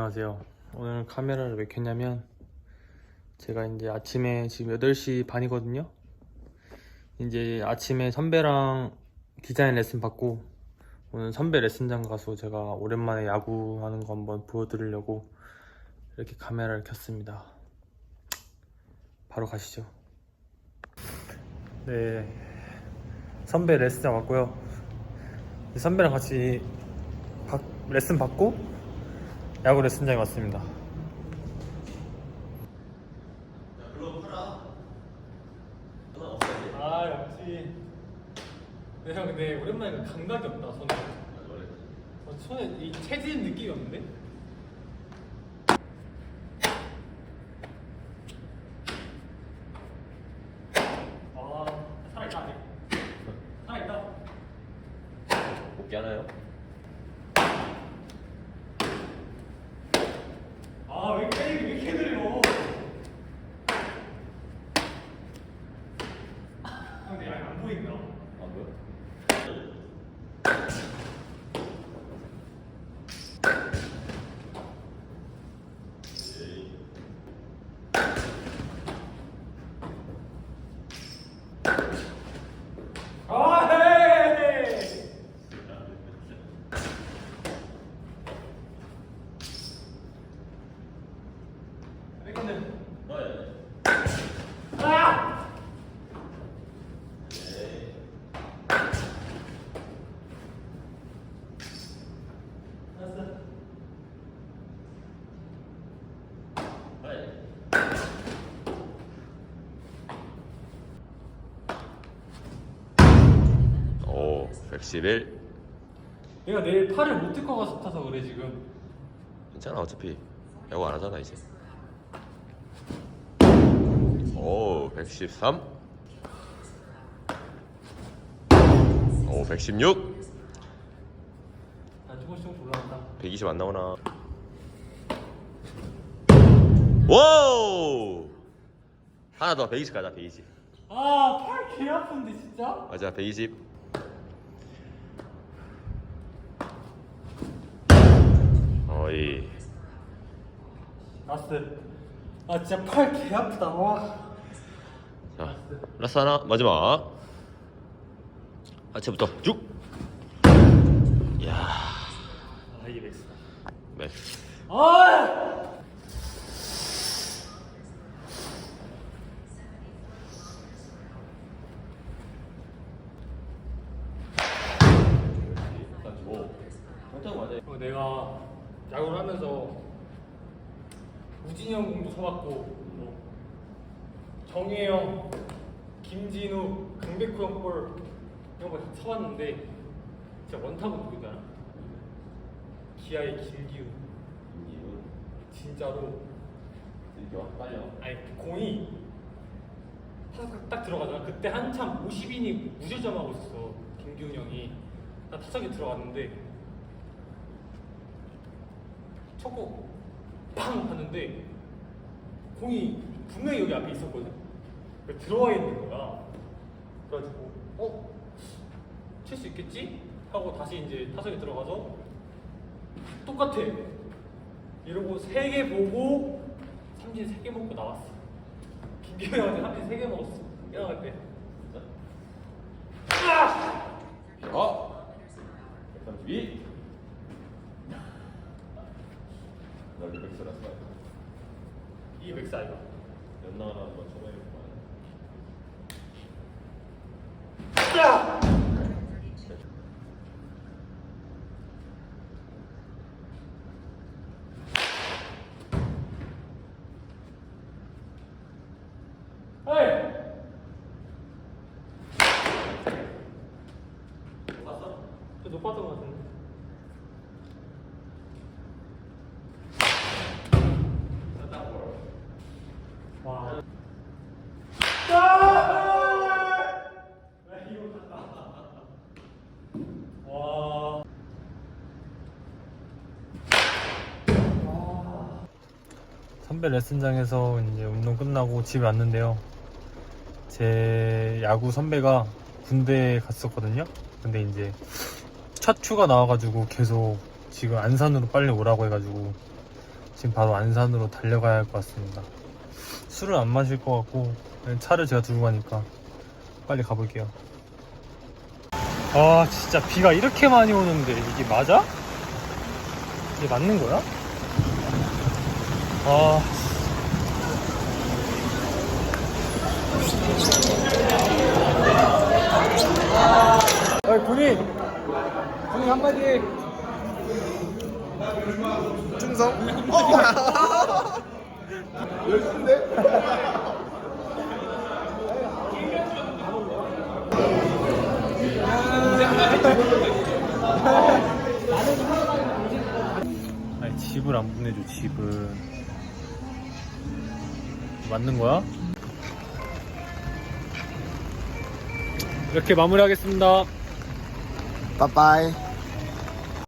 안녕하세요. 오늘 카메라를 왜 켰냐면 제가 이제 아침에 지금 8시 반이거든요. 이제 아침에 선배랑 디자인 레슨 받고 오늘 선배 레슨장 가서 제가 오랜만에 야구하는 거 한번 보여드리려고 이렇게 카메라를 켰습니다. 바로 가시죠. 네, 선배 레슨장 왔고요. 선배랑 같이 박- 레슨 받고 야구 레슨장에 왔습니다. 아 역시. 근데 형 근데 오랜만에 감각이 없다 손에. 어, 손에 이 체질 느낌이 없는데? 아 살아있다 아직. 살아있다. 복귀 하나요? 아왜 이렇게 왜 이렇게 느려? 근데 야, 안 보인다. 안 보여? 아 헤이! 이거는 아! 알았어. 오, 111. 내가 내일 팔을 못 들고 가서 타서 그래 지금. 괜찮아, 어차피 야구 안 하잖아 이제. 오, 113. 오, 116. 나 조금씩 조금씩 올라간다. 120 안 나오나? 오! 하나 더, 120 가자, 120. 아, 팔 개 아픈데 진짜? 맞아, 120. 라스. 아 진짜 팔 개 아프다. 와. 자, 라스 하나, 마지막. 하체부터 쭉. 이야, 아 이게 맥스다. 맥스. 아! 어, 내가 야구를 하면서 우진이 형 공도 쳐봤고 뭐 정혜영, 김진우, 강백호 형볼 이런 거다 쳐봤는데 진짜 원탑은 누구잖아? 기아의 김기훈 진짜로. 아니 공이 딱, 딱 들어가잖아. 그때 한참 50인이 무실점하고 있었어 김기훈 형이. 나 타석에 들어갔는데 쳤고 팡 하는데 공이 분명히 여기 앞에 있었거든 그 들어와 있는 거야 그래가지고 어? 칠 수 있겠지? 하고 다시 이제 타석에 들어가서 똑같아 이러고 세 개 보고 삼진 세 개 먹고 나왔어. 김기현 형한테 삼진 세 개 먹었어. 일어날 때. 어? 132. 널 맥스라서. 이게 맥스 아이가? 연나라 한번 쳐봐야겠구만. 높았던 것 같은데. 와. 와. 선배 레슨장에서 이제 운동 끝나고 집에 왔는데요. 제 야구 선배가 군대에 갔었거든요. 근데 이제 첫 휴가 나와가지고 계속 지금 안산으로 빨리 오라고 해가지고 지금 바로 안산으로 달려가야 할 것 같습니다. 술은 안 마실 것 같고 차를 제가 들고 가니까 빨리 가볼게요. 아 진짜 비가 이렇게 많이 오는데 이게 맞아? 이게 맞는 거야? 아. 아 군인. 군인 한마디. 충성? 아니 집을 안 보내줘 집을 맞는 거야? 이렇게 마무리하겠습니다 빠빠이